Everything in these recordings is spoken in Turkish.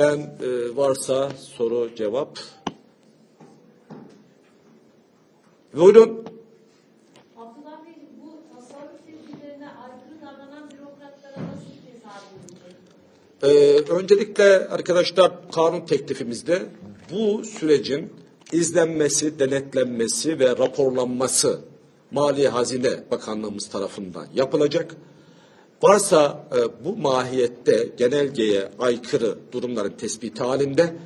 Ben e, varsa soru cevap. Buyurun. Abdullah Bey bu tasarruf bilgilerine aykırı davranan bürokratlara nasıl ceza verilecek? Ee, öncelikle arkadaşlar kanun teklifimizde bu sürecin izlenmesi, denetlenmesi ve raporlanması Maliye Hazine Bakanlığımız tarafından yapılacak. Varsa e, bu mahiyette genelgeye aykırı durumların tespiti halinde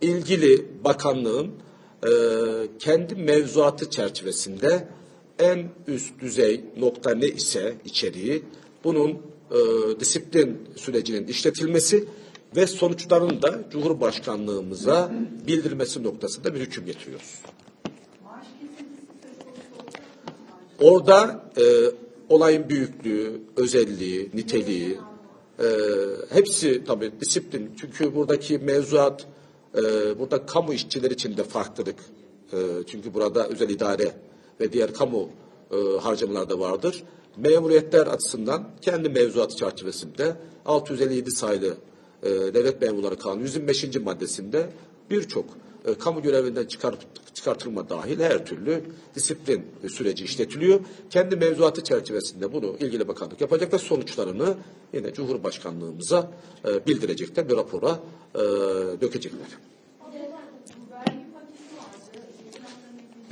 ilgili bakanlığın e, kendi mevzuatı çerçevesinde en üst düzey nokta ne ise içeriği bunun e, disiplin sürecinin işletilmesi ve sonuçlarını da Cumhurbaşkanlığımıza bildirmesi noktasında bir hüküm getiriyoruz. Orada e, olayın büyüklüğü, özelliği, niteliği, e, hepsi tabii disiplin. Çünkü buradaki mevzuat, e, burada kamu işçileri için de farklılık. E, çünkü burada özel idare ve diğer kamu e, harcamalar da vardır. Memuriyetler açısından kendi mevzuatı çerçevesinde 657 sayılı e, Devlet Memurları Kanunu 125. maddesinde birçok e, kamu görevinden çıkarıp, çıkartılma dahil her türlü disiplin süreci işletiliyor. Kendi mevzuatı çerçevesinde bunu ilgili bakanlık yapacak ve sonuçlarını yine Cumhurbaşkanlığımıza e, bildirecekler, bir rapora e, dökecekler.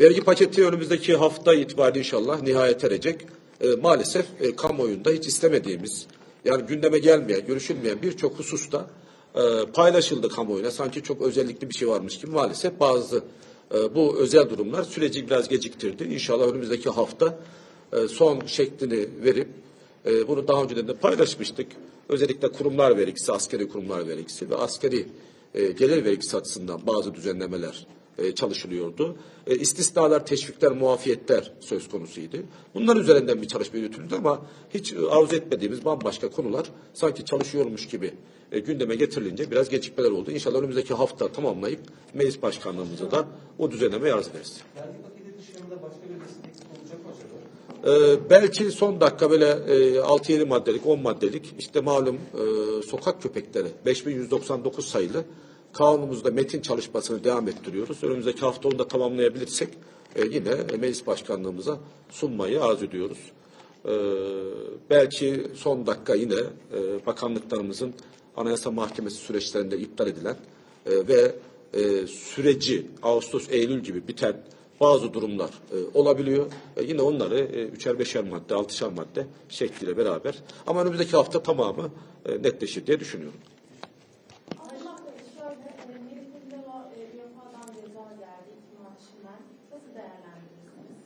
Vergi paketi önümüzdeki hafta itibariyle inşallah nihayet erecek. E, maalesef e, kamuoyunda hiç istemediğimiz, yani gündeme gelmeyen, görüşülmeyen birçok hususta e, paylaşıldı kamuoyuna. Sanki çok özellikli bir şey varmış gibi maalesef bazı e, bu özel durumlar süreci biraz geciktirdi. İnşallah önümüzdeki hafta e, son şeklini verip e, bunu daha önceden de paylaşmıştık. Özellikle kurumlar vergisi, askeri kurumlar vergisi ve askeri e, gelir vergisi açısından bazı düzenlemeler e, çalışılıyordu. E, istisnalar, teşvikler, muafiyetler söz konusuydu. Bunlar üzerinden bir çalışma yürütüldü ama hiç e, arzu etmediğimiz bambaşka konular sanki çalışıyormuş gibi e, gündeme getirilince biraz gecikmeler oldu. İnşallah önümüzdeki hafta tamamlayıp meclis başkanlığımıza da o düzenleme arz ederiz. Ee, belki son dakika böyle e, 6-7 maddelik, 10 maddelik işte malum e, sokak köpekleri 5199 sayılı kanunumuzda metin çalışmasını devam ettiriyoruz. Önümüzdeki hafta onu da tamamlayabilirsek e, yine meclis başkanlığımıza sunmayı arzu ediyoruz. Ee, belki son dakika yine e, bakanlıklarımızın Anayasa Mahkemesi süreçlerinde iptal edilen e, ve e, süreci Ağustos-Eylül gibi biten bazı durumlar e, olabiliyor. E, yine onları e, üçer beşer madde, altışar madde şekliyle beraber ama önümüzdeki hafta tamamı e, netleşir diye düşünüyorum. Ayşe şöyle, e, Melih'in o e, yapadan ceza geldi iki maaşından. Nasıl değerlendirirsiniz?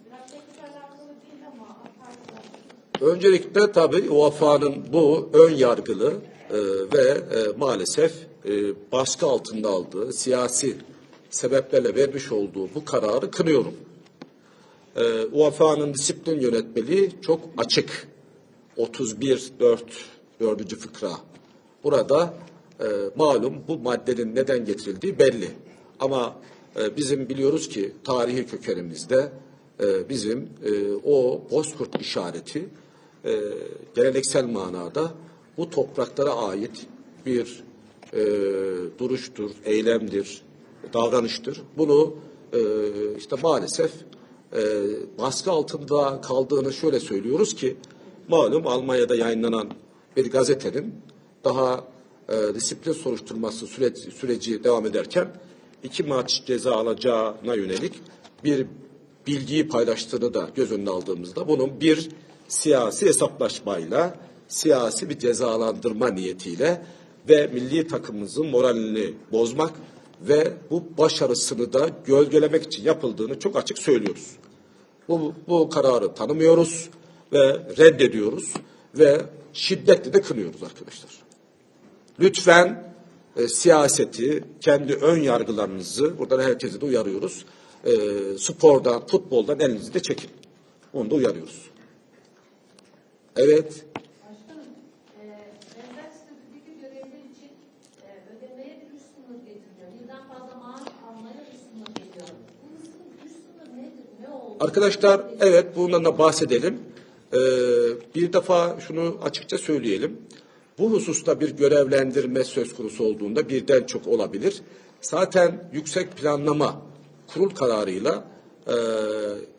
Biraz. Öncelikle tabii UEFA'nın bu ön yargılı e, ve e, maalesef e, baskı altında aldığı siyasi sebeplerle vermiş olduğu bu kararı kınıyorum. E, UEFA'nın disiplin yönetmeliği çok açık. 31 4 4. fıkra. Burada e, malum bu maddenin neden getirildiği belli. Ama bizim biliyoruz ki tarihi kökenimizde e, bizim e, o bozkurt işareti e, geleneksel manada bu topraklara ait bir e, duruştur, eylemdir, davranıştır. Bunu işte maalesef baskı altında kaldığını şöyle söylüyoruz ki malum Almanya'da yayınlanan bir gazetenin daha disiplin soruşturması süreci devam ederken iki maç ceza alacağına yönelik bir bilgiyi paylaştığını da göz önüne aldığımızda bunun bir siyasi hesaplaşmayla, siyasi bir cezalandırma niyetiyle ve milli takımımızın moralini bozmak ve bu başarısını da gölgelemek için yapıldığını çok açık söylüyoruz. Bu, bu kararı tanımıyoruz ve reddediyoruz ve şiddetle de kınıyoruz arkadaşlar. Lütfen e, siyaseti, kendi ön yargılarınızı, buradan herkese de uyarıyoruz. E, spordan, futboldan elinizi de çekin. Onu da uyarıyoruz. Evet. E, e? Arkadaşlar evet bundan da bahsedelim. Ee, bir defa şunu açıkça söyleyelim. Bu hususta bir görevlendirme söz konusu olduğunda birden çok olabilir. Zaten yüksek planlama kurul kararıyla e,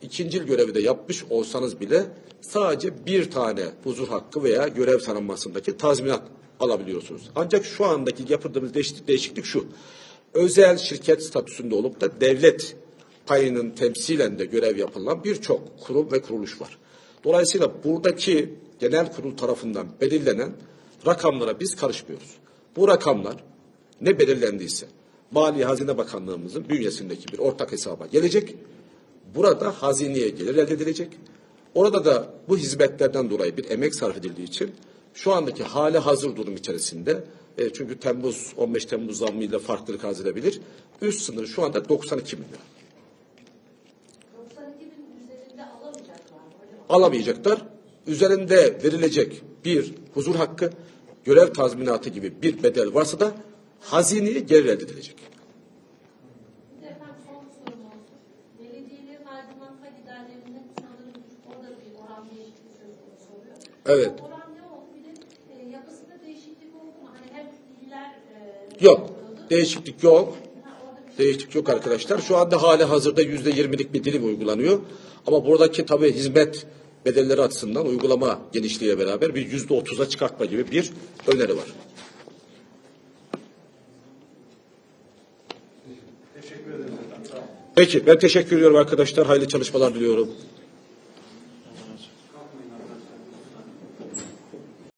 ikincil görevi de yapmış olsanız bile sadece bir tane huzur hakkı veya görev tanınmasındaki tazminat alabiliyorsunuz. Ancak şu andaki yaptığımız değişiklik, değişiklik şu. Özel şirket statüsünde olup da devlet payının temsilen de görev yapılan birçok kurum ve kuruluş var. Dolayısıyla buradaki genel kurul tarafından belirlenen rakamlara biz karışmıyoruz. Bu rakamlar ne belirlendiyse Mali Hazine Bakanlığımızın bünyesindeki bir ortak hesaba gelecek. Burada hazineye gelir elde edilecek. Orada da bu hizmetlerden dolayı bir emek sarf edildiği için şu andaki hali hazır durum içerisinde e, çünkü Temmuz 15 Temmuz zammıyla farklılık arz edebilir. Üst sınır şu anda 92 bin lira. 92 bin üzerinde alamayacaklar alamayacaklar. Üzerinde verilecek bir huzur hakkı, görev tazminatı gibi bir bedel varsa da hazineye geri elde edilecek. Evet. E? Hani e, Yok. Değişiklik yok. Değişiklik yok arkadaşlar. Şu anda hali hazırda yüzde yirmilik bir dilim uygulanıyor. Ama buradaki tabii hizmet bedelleri açısından uygulama genişliğiyle beraber bir yüzde otuza çıkartma gibi bir öneri var. Teşekkür ederim. Peki ben teşekkür ediyorum arkadaşlar. Hayırlı çalışmalar diliyorum.